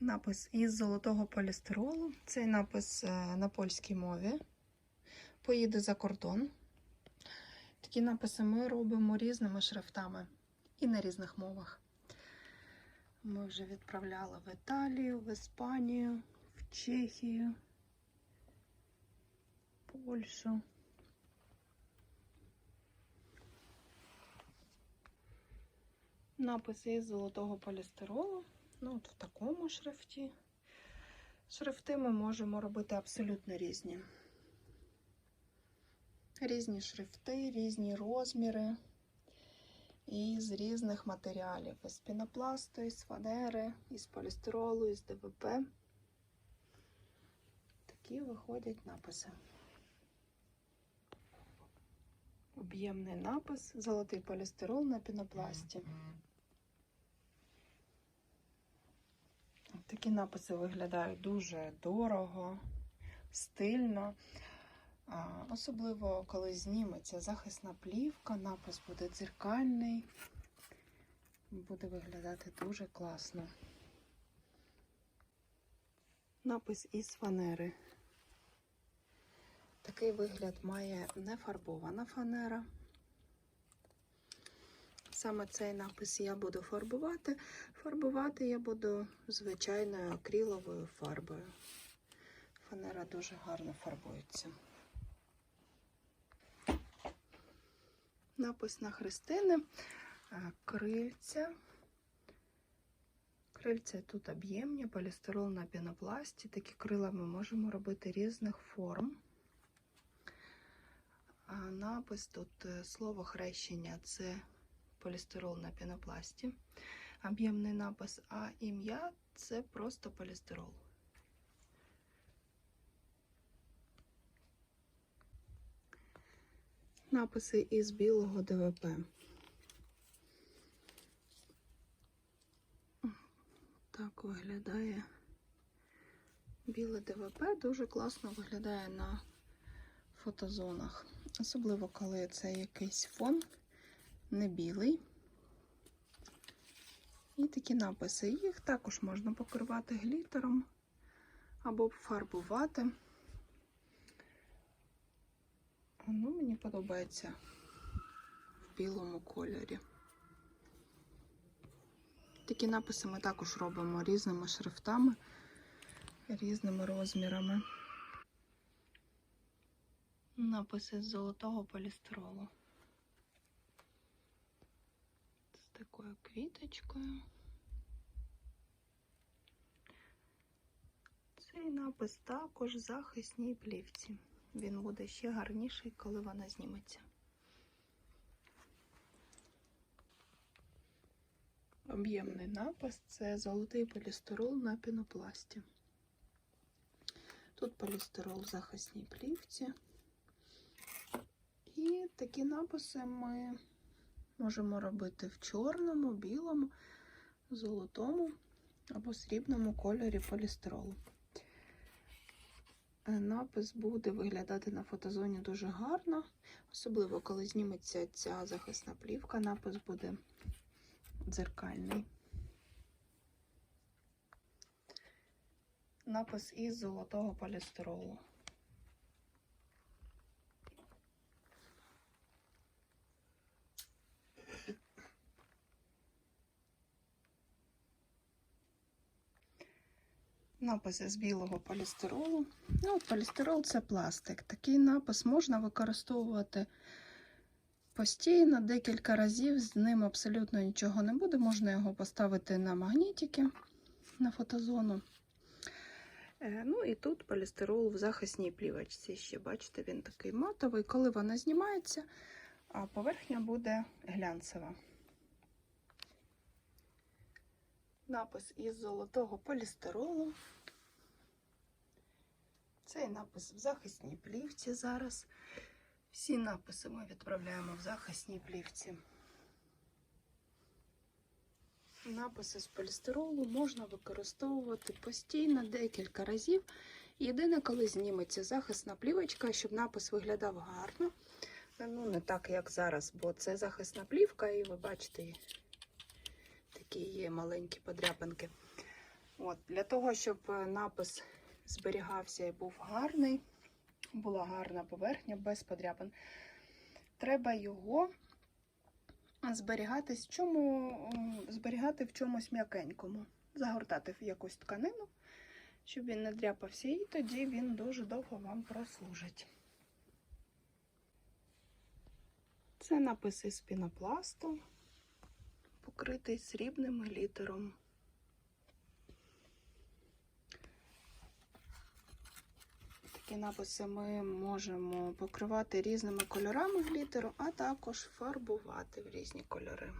Напис із золотого полістиролу. Цей напис е, на польській мові. Поїде за кордон. Такі написи ми робимо різними шрифтами і на різних мовах. Ми вже відправляли в Італію, в Іспанію, в Чехію, Польщу. Написи із золотого полістиролу. Ну, от в такому шрифті. Шрифти ми можемо робити абсолютно різні. Різні шрифти, різні розміри і з різних матеріалів. Із пінопласту, із фанери, із полістиролу, із ДВП. Такі виходять написи. Об'ємний напис, золотий полістирол на пінопласті. Такі написи виглядають дуже дорого, стильно. Особливо, коли зніметься захисна плівка, напис буде дзеркальний, буде виглядати дуже класно. Напис із фанери. Такий вигляд має нефарбована фанера. Саме цей напис я буду фарбувати. Фарбувати я буду звичайною акриловою фарбою. Фанера дуже гарно фарбується. Напис на хрестини, е, крильця. Крильця тут об'ємні, полістирол на пінопласті. Такі крила ми можемо робити різних форм. А напис тут е, слово хрещення це полістирол на пінопласті, об'ємний напис, а ім'я це просто полістирол. Написи із білого ДВП. Так виглядає біле ДВП, дуже класно виглядає на фотозонах. Особливо, коли це якийсь фон не білий. І такі написи. Їх також можна покривати глітером або фарбувати. Ну, мені подобається в білому кольорі. Такі написи ми також робимо різними шрифтами, різними розмірами. Написи з золотого полістиролу. З такою квіточкою. Цей напис також захисній плівці. Він буде ще гарніший, коли вона зніметься. Об'ємний напис це золотий полістирол на пінопласті. Тут полістирол в захисній плівці. І такі написи ми можемо робити в чорному, білому, золотому або срібному кольорі полістиролу. Е, Напис буде виглядати на фотозоні дуже гарно, особливо коли зніметься ця захисна плівка, напис буде дзеркальний. Напис із золотого полістиролу. Написи з білого полістиролу. Ну, полістирол це пластик. Такий напис можна використовувати постійно, декілька разів. З ним абсолютно нічого не буде. Можна його поставити на магнітики на фотозону. Е, Ну і тут полістирол в захисній плівочці. Ще бачите, він такий матовий. Коли вона знімається, поверхня буде глянцева. Напис із золотого полістиролу. Цей напис в захисній плівці зараз. Всі написи ми відправляємо в захисній плівці. Написи з полістиролу можна використовувати постійно декілька разів. Єдине, коли зніметься захисна плівочка, щоб напис виглядав гарно. Ну, не так, як зараз, бо це захисна плівка, і ви бачите, такі є маленькі подряпинки. От, для того, щоб е, напис зберігався і був гарний, була гарна поверхня без подряпин, треба його зберігати, чому, зберігати в чомусь м'якенькому, загортати в якусь тканину, щоб він не дряпався, і тоді він дуже довго вам прослужить. Це написи з пінопласту, покритий срібним глітером. Такі написи ми можемо покривати різними кольорами глітеру, а також фарбувати в різні кольори.